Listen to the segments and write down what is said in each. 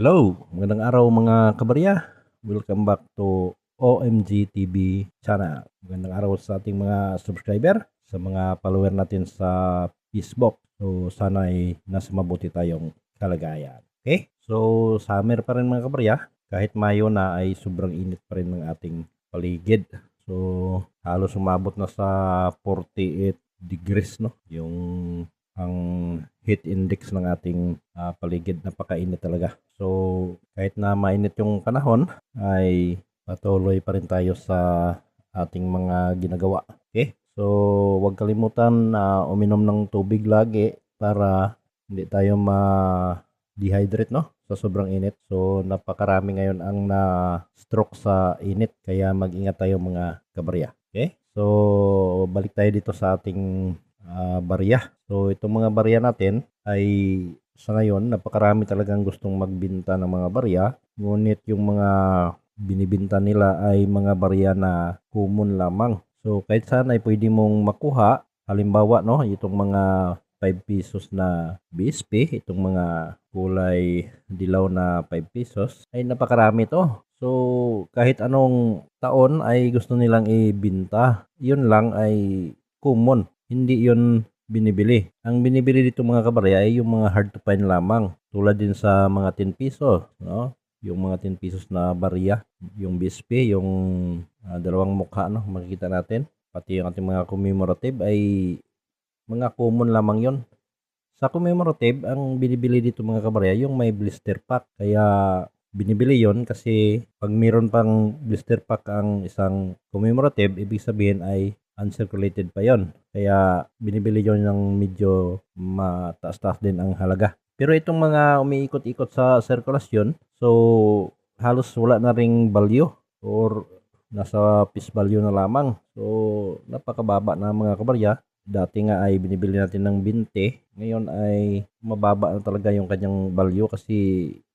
Hello, magandang araw mga kabarya. Welcome back to OMG TV channel. Magandang araw sa ating mga subscriber, sa mga follower natin sa Facebook. So sana ay nasa mabuti tayong kalagayan. Okay? So summer pa rin mga kabarya. Kahit Mayo na ay sobrang init pa rin ng ating paligid. So halos umabot na sa 48 degrees no yung ang heat index ng ating ah, paligid napakainit talaga. So kahit na mainit yung panahon ay patuloy pa rin tayo sa ating mga ginagawa. Okay? So huwag kalimutan na uminom ng tubig lagi para hindi tayo ma-dehydrate no sa sobrang init. So napakarami ngayon ang na stroke sa init kaya mag-ingat tayo mga kabarya. Okay? So balik tayo dito sa ating ah, barya. So itong mga barya natin ay sa ngayon napakarami talagang gustong magbinta ng mga barya. Ngunit yung mga binibinta nila ay mga barya na common lamang. So kahit saan ay pwede mong makuha. Halimbawa no, itong mga 5 pesos na BSP, itong mga kulay dilaw na 5 pesos ay napakarami to. So kahit anong taon ay gusto nilang ibinta. Yun lang ay common. Hindi yun binibili. Ang binibili dito mga kabarya ay yung mga hard to find lamang. Tulad din sa mga 10 peso, no? Yung mga 10 pesos na barya, yung BSP, yung ah, dalawang mukha no, makikita natin. Pati yung ating mga commemorative ay mga common lamang yon. Sa commemorative, ang binibili dito mga kabarya, yung may blister pack. Kaya binibili yon kasi pag meron pang blister pack ang isang commemorative, ibig sabihin ay uncirculated pa yon. Kaya binibili yon ng medyo mataas-taas din ang halaga. Pero itong mga umiikot-ikot sa sirkulasyon, so halos wala na ring value or nasa piece value na lamang. So napakababa na mga kabarya. Dati nga ay binibili natin ng 20, ngayon ay mababa na talaga yung kanyang value kasi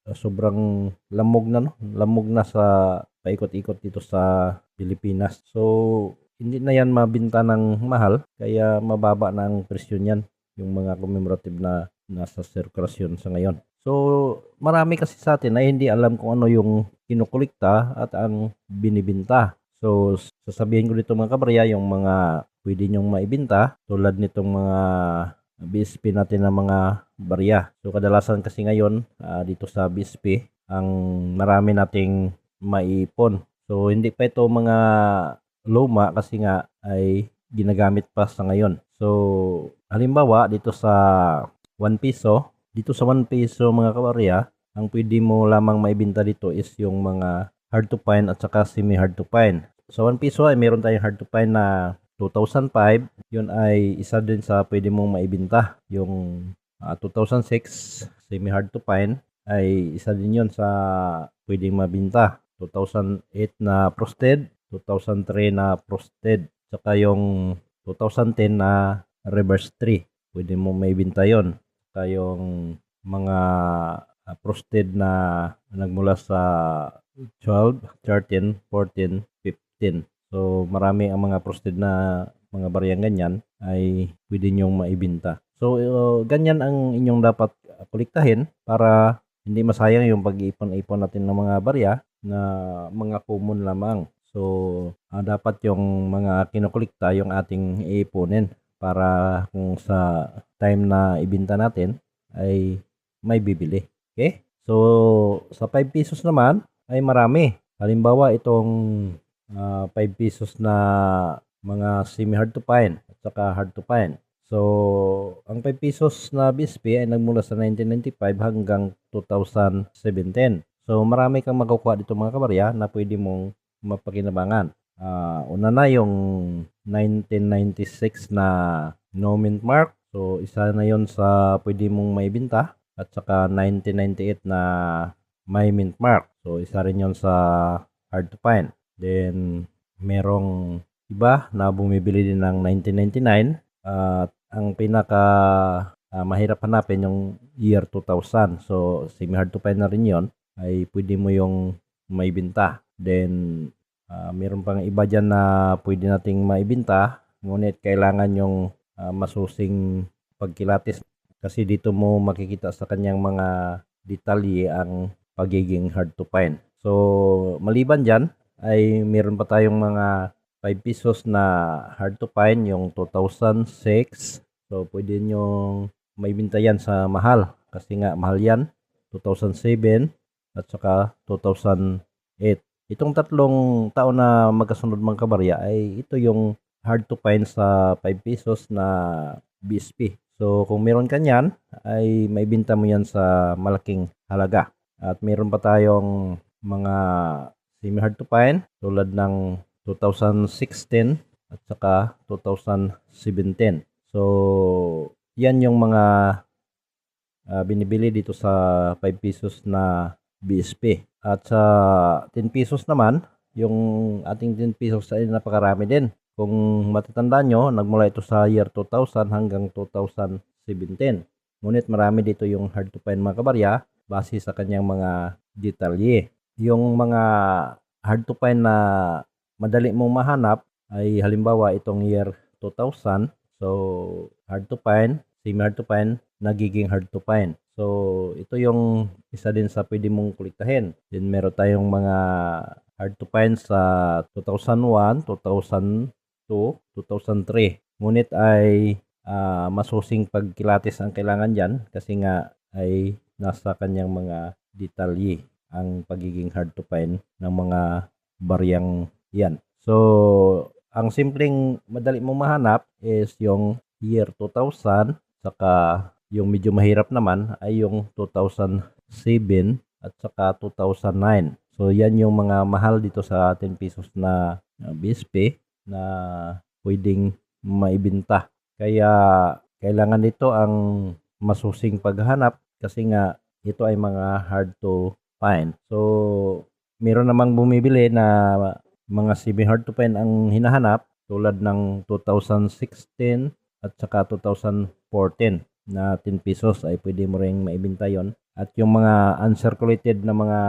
uh, sobrang lamog na no, lamog na sa paikot-ikot dito sa Pilipinas. So hindi na yan mabinta ng mahal kaya mababa na ang presyo niyan yung mga commemorative na nasa sirkulasyon sa ngayon. So marami kasi sa atin na hindi alam kung ano yung kinukulikta at ang binibinta. So sasabihin ko dito mga kabarya yung mga pwede nyong maibinta tulad nitong mga BSP natin na mga barya. So kadalasan kasi ngayon ah, dito sa BSP ang marami nating maipon. So hindi pa ito mga luma kasi nga ay ginagamit pa sa ngayon. So halimbawa dito sa 1 piso, dito sa 1 peso mga kabarya, ang pwede mo lamang maibinta dito is yung mga hard to find at saka semi hard to find. Sa 1 piso ay meron tayong hard to find na 2005, yun ay isa din sa pwede mong maibinta. Yung ah, 2006, semi hard to find, ay isa din yun sa pwedeng mabinta. 2008 na frosted, 2003 na frosted, saka yung 2010 na reverse 3. Pwede mo maibinta yon. Saka yung mga ah, frosted na nagmula sa 12, 13, 14, 15. So marami ang mga frosted na mga bariyang ganyan ay pwede nyong maibinta. So uh, ganyan ang inyong dapat uh, kolektahin para hindi masayang yung pag-iipon-ipon natin ng mga barya na mga common lamang. So ah, dapat yung mga kinukulikta yung ating iipunin para kung sa time na ibinta natin ay may bibili. Okay? So sa 5 pesos naman ay marami. Halimbawa itong ah, 5 pesos na mga semi hard to find at saka hard to find. So, ang 5 pesos na BSP ay nagmula sa 1995 hanggang 2017. So, marami kang makukuha dito mga kabarya na pwede mong mapakinabangan. Ah, una na yung 1996 na no mint mark. So, isa na yon sa pwede mong maibinta. At saka 1998 na may mint mark. So, isa rin yon sa hard to find. Then, merong iba na bumibili din ng 1999 at ang pinaka ah, mahirap hanapin yung year 2000 so semi hard to find na rin yon ay pwede mo yung maibinta then ah, meron pang iba dyan na pwede nating maibinta ngunit kailangan yung ah, masusing pagkilatis kasi dito mo makikita sa kanyang mga detalye ang pagiging hard to find. So, maliban dyan, ay meron pa tayong mga 5 pesos na hard to find, yung 2006. So, pwede nyo may binta yan sa mahal. Kasi nga, mahal yan. 2007 at saka 2008. Itong tatlong taon na magkasunod mga kabarya ay ito yung hard to find sa 5 pesos na BSP. So, kung meron ka niyan, ay may binta mo yan sa malaking halaga. At meron pa tayong mga semi hard to find tulad ng 2016 at saka 2017. So, yan yung mga ah, binibili dito sa 5 pesos na BSP. At sa 10 pesos naman, yung ating 10 pesos ay napakarami din. Kung matatanda nyo, nagmula ito sa year 2000 hanggang 2017. Ngunit marami dito yung hard to find mga kabarya base sa kanyang mga detalye. Yung mga hard to find na madali mong mahanap ay halimbawa itong year 2000. So, hard to find, semi hard to find, nagiging hard to find. So, ito yung isa din sa pwede mong kolektahin. Then, meron tayong mga hard to find sa 2001, 2002, 2003. Ngunit ay ah, masusing pagkilatis ang kailangan dyan kasi nga ay nasa kanyang mga detalye ang pagiging hard to find ng mga bariyang yan. So, ang simpleng madali mong mahanap is yung year 2000 saka yung medyo mahirap naman ay yung 2007 at saka 2009. So yan yung mga mahal dito sa 10 pesos na BSP na pwedeng maibenta. Kaya kailangan nito ang masusing paghanap kasi nga ito ay mga hard to find. So meron namang bumibili na mga semi hard to find ang hinahanap tulad ng 2016 at saka 2014 na 10 pesos ay pwede mo ring maibenta yon at yung mga uncirculated na mga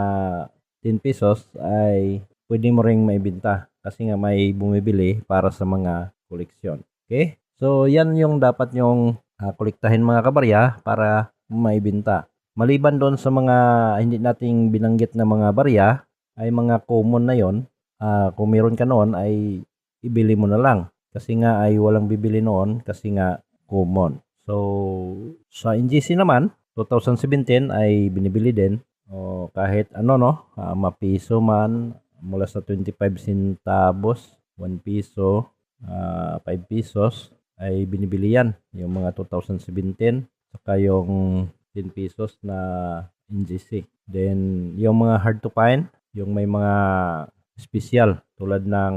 10 pesos ay pwede mo ring maibenta kasi nga may bumibili para sa mga koleksyon. Okay? So, yan yung dapat nyong ah, kolektahin mga kabarya para maibenta. Maliban doon sa mga hindi nating binanggit na mga barya, ay mga common na yon. Ah, kung meron ka noon ay ibili mo na lang. Kasi nga ay walang bibili noon kasi nga common. So, sa NGC naman, 2017 ay binibili din. O kahit ano no, ah, mapiso man mula sa 25 centavos, 1 piso, ah, 5 pesos ay binibili yan. Yung mga 2017 saka yung 10 pesos na NGC. Then yung mga hard to find, yung may mga special tulad ng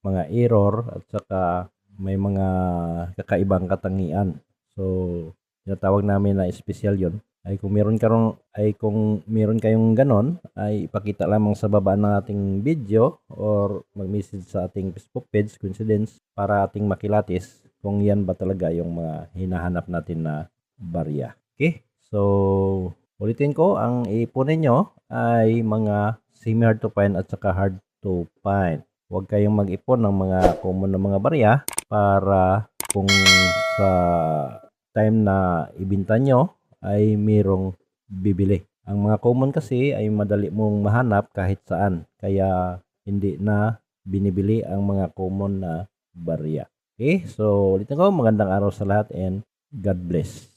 mga error at saka may mga kakaibang katangian. So, tinatawag namin na special yon ay kung meron karon ay kung meron kayong ganon ay ipakita lamang sa baba ng ating video or mag-message sa ating Facebook page coincidence para ating makilatis kung yan ba talaga yung mga hinahanap natin na barya. Okay? So, ulitin ko, ang ipunin nyo ay mga semi hard to find at saka hard to find. Huwag kayong mag-ipon ng mga common na mga barya para kung sa time na ibinta nyo ay mayroong bibili. Ang mga common kasi ay madali mong mahanap kahit saan. Kaya hindi na binibili ang mga common na barya. Okay, so ulitin ko, magandang araw sa lahat and God bless.